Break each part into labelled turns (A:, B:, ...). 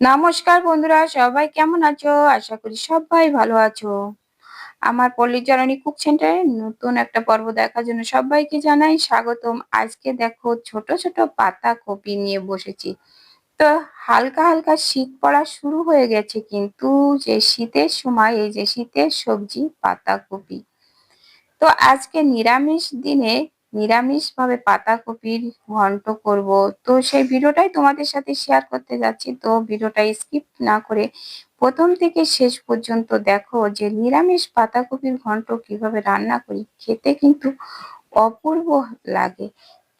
A: নমস্কার বন্ধুরা, সবাই কেমন আছো? আশা করি সবাই ভালো আছো। আমার পল্লীচরণী কুক সেন্টারে নতুন একটা পর্ব দেখার জন্য সবাইকে জানাই স্বাগতম। আজকে দেখো ছোট ছোট পাতা কপি নিয়ে বসেছি। তো হালকা হালকা শীত পড়া শুরু হয়ে গেছে কিন্তু যে শীতের সময়, এই যে শীতের সবজি, পাতা কপি। তো আজকে নিরামিষ দিনে নিরামিষভাবে পাতাকপির ঘন্ট করব। তো সেই ভিডিওটাই তোমাদের সাথে শেয়ার করতে যাচ্ছি। তো ভিডিওটা স্কিপ না করে প্রথম থেকে শেষ পর্যন্ত দেখো যে নিরামিষ পাতাকপির ঘন্ট কীভাবে রান্না করি, খেতে কিন্তু অপূর্ব লাগে।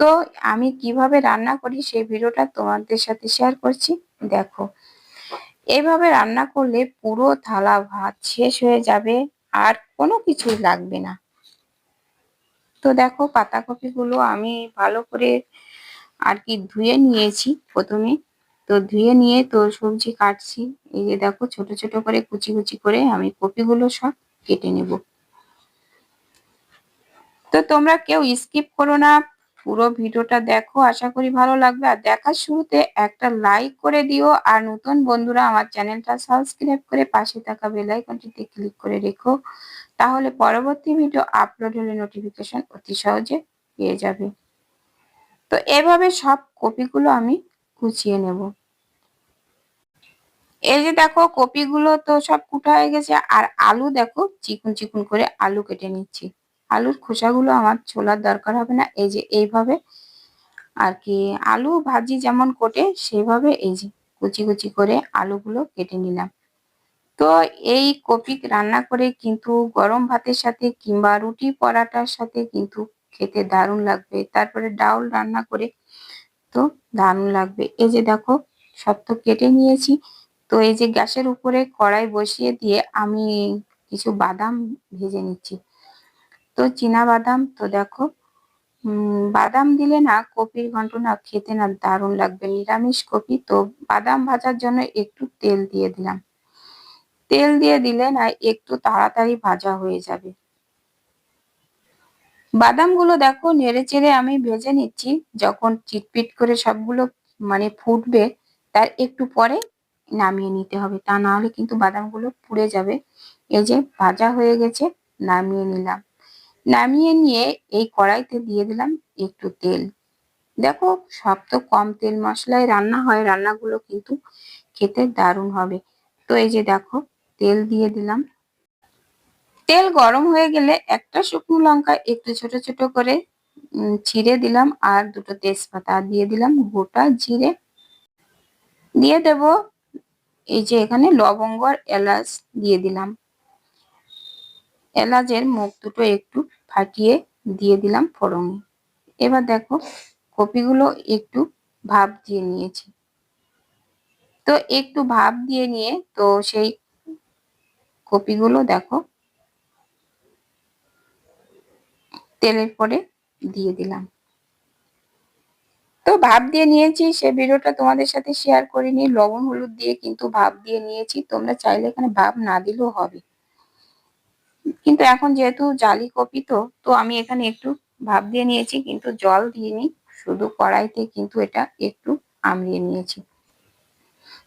A: তো আমি কীভাবে রান্না করি সেই ভিডিওটা তোমাদের সাথে শেয়ার করছি। দেখো এইভাবে রান্না করলে পুরো থালা ভাত শেষ হয়ে যাবে আর কোনো কিছুই লাগবে না। তো দেখো পাতাকপিগুলো আমি ভালো করে আর কি ধুয়ে নিয়েছি প্রথমে। তো ধুয়ে নিয়ে তো সবজি কাটছি। এই যে দেখো ছোট ছোট করে কুচি কুচি করে আমি কপিগুলো সব কেটে নেব। তো তোমরা কেউ স্কিপ করো না, পুরো ভিডিওটা দেখো, আশা করি ভালো লাগবে। আর দেখার শুরুতে একটা লাইক করে দিও, আর নতুন বন্ধুরা আমার চ্যানেলটা সাবস্ক্রাইব করে পাশে থাকা বেল আইকনটিতে ক্লিক করে রেখো। তাহলে পরবর্তী ভিডিও আপলোড হলে নোটিফিকেশন অতি সহজে পেয়ে যাবে। তো এভাবে সব কপিগুলো আমি কুচিয়ে নেব। এই যে দেখো কপিগুলো তো সব কুটা হয়ে গেছে, আর আলু দেখো চিকুন চিকুন করে আলু কেটে নিচ্ছি। আলুর খোসাগুলো আমার ছোলার দরকার হবে না, এই যে এইভাবে আর কি আলু ভাজি যেমন কোটে সেইভাবে এই যে কুচি কুচি করে আলুগুলো কেটে নিলাম। তো এই কপি রান্না করে কিন্তু গরম ভাতের সাথে কিংবা রুটি পরাটার সাথে কিন্তু খেতে দারুণ লাগবে। তারপরে ডাউল রান্না করে তো দারুণ লাগবে। এই যে দেখো, সব তো কেটে নিয়েছি। তো এই যে গ্যাসের উপরে কড়াই বসিয়ে দিয়ে আমি কিছু বাদাম ভেজে নিচ্ছি। তো চীনা বাদাম, তো দেখো বাদাম দিলে না কপির ঘন্ট না খেতে না দারুণ লাগবে। নিরামিষ কপি তো বাদাম ভাজার জন্য একটু তেল দিয়ে দিলাম। তেল দিয়ে দিলে না একটু তাড়াতাড়ি ভাজা হয়ে যাবে। বাদামগুলো দেখো নেড়ে চেড়ে আমি ভেজে নিচ্ছি। যখন চিটপিট করে সবগুলো মানে ফুটবে, তার একটু পরে নামিয়ে নিতে হবে। তা না হলে কিন্তু বাদামগুলো পুড়ে যাবে। এই যে ভাজা হয়ে গেছে, নামিয়ে নিলাম। নামিয়ে নিয়ে এই কড়াইতে দিয়ে দিলাম একটু তেল। দেখো সব তো কম তেল মশলায় রান্না হয়, রান্নাগুলো কিন্তু খেতে দারুণ হবে। তো এই যে দেখো তেল দিয়ে দিলাম। তেল গরম হয়ে গেলে একটা শুকনো লঙ্কা একটু ছোট ছোট করে ছিঁড়ে দিলাম আর দুটো তেজপাতা দিয়ে দিলাম, গোটা জিরে। দিয়ে দেব এই যে এখানে লবঙ্গ আর এলাচ দিয়ে দিলাম। এলাচের মুখ দুটো একটু ফাটিয়ে দিয়ে দিলাম ফোড়নে। এবার দেখো কপিগুলো একটু ভাপ দিয়ে নিয়েছি। তো একটু ভাপ দিয়ে নিয়ে, তো সেই কপিগুলো দেখো। তেলের পরে দিয়ে দিলাম। তো ভাব দিয়ে নিয়েছি, সে ভিডিওটা তোমাদের সাথে শেয়ার করিনি। লবণ, হলুদ দিয়ে কিন্তু ভাব দিয়ে নিয়েছি। তোমরা চাইলে এখানে ভাব না দিলেও হবে। কিন্তু এখন যেহেতু জালি কপি তো তো আমি এখানে একটু ভাব দিয়ে নিয়েছি, কিন্তু জল দিইনি। শুধু কড়াইতে কিন্তু এটা একটু আমড়িয়ে নিয়েছি।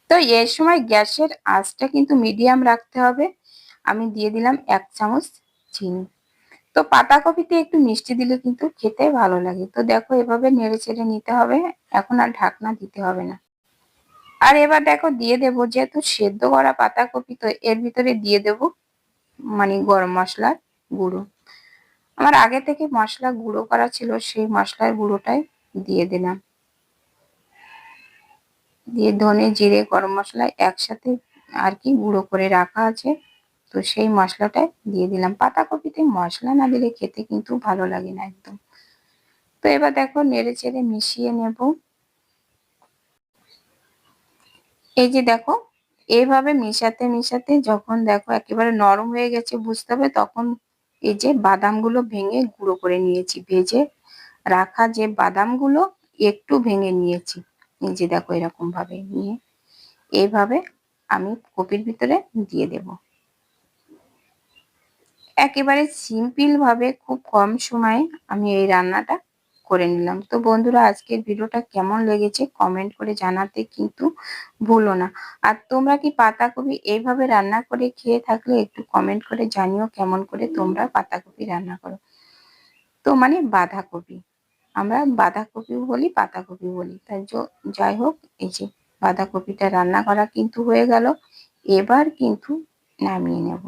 A: তো এর সময় গ্যাসের আঁচটা কিন্তু মিডিয়াম রাখতে হবে। আমি দিয়ে দিলাম এক চামচ চিনি। তো পাতাকপিতে একটু মিষ্টি দিলে কিন্তু খেতে ভালো লাগে। তো দেখো এভাবে নেড়ে চেড়ে নিতে হবে, এখন আর ঢাকনা দিতে হবে না। আর এবার দেখো দিয়ে দেব, যেহেতু সেদ্ধ করা পাতাকপি, তো এর ভিতরে দিয়ে দেব মানে গরম মশলার গুঁড়ো। আমার আগে থেকে মশলা গুঁড়ো করা ছিল, সেই মশলার গুঁড়োটাই দিয়ে দিলাম। দিয়ে ধনে, জিরে, গরম মশলা একসাথে আর কি গুঁড়ো করে রাখা আছে। তো সেই মশলাটাই দিয়ে দিলাম। পাতাকপিতে মশলা না দিলে খেতে কিন্তু ভালো লাগে না একদম। তো এবার দেখো নেড়ে চেড়ে মিশিয়ে নেব। এই যে দেখো এইভাবে মিশাতে মিশাতে যখন দেখো একেবারে নরম হয়ে গেছে বুঝতে হবে, তখন এই যে বাদামগুলো ভেঙে গুঁড়ো করে নিয়েছি, ভেজে রাখা যে বাদামগুলো একটু ভেঙে নিয়েছি। এই যে দেখো এরকম ভাবে নিয়ে এইভাবে আমি কপির ভিতরে দিয়ে দেবো। একেবারে সিম্পল ভাবে খুব কম সময়ে আমি এই রান্নাটা করে নিলাম। তো বন্ধুরা, আজকের ভিডিওটা কেমন লেগেছে কমেন্ট করে জানাতে কিন্তু ভুলো না। আর তোমরা কি পাতাকপি এইভাবে রান্না করে খেয়ে থাকলে একটু কমেন্ট করে জানিও কেমন করে তোমরা পাতাকপি রান্না করো। তো মানে বাঁধাকপি, আমরা বাঁধাকপি বলি, পাতাকপি বলি। তাই যাই হোক, এই যে বাঁধাকপিটা রান্না করা কিন্তু হয়ে গেল। এবার কিন্তু নামিয়ে নেব।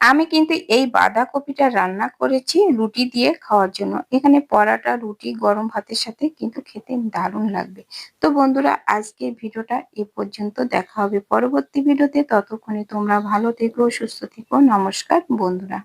A: আমি কিন্তু এই বাঁধাকপিটা রান্না করেছি রুটি দিয়ে খাওয়ার জন্য। এখানে পরাটা, রুটি, গরম ভাতের সাথে কিন্তু খেতে দারুণ লাগবে। তো বন্ধুরা, আজকের ভিডিওটা এ পর্যন্ত। দেখা হবে পরবর্তী ভিডিওতে। ততক্ষণে তোমরা ভালো থেকো, সুস্থ থেকো। নমস্কার বন্ধুরা।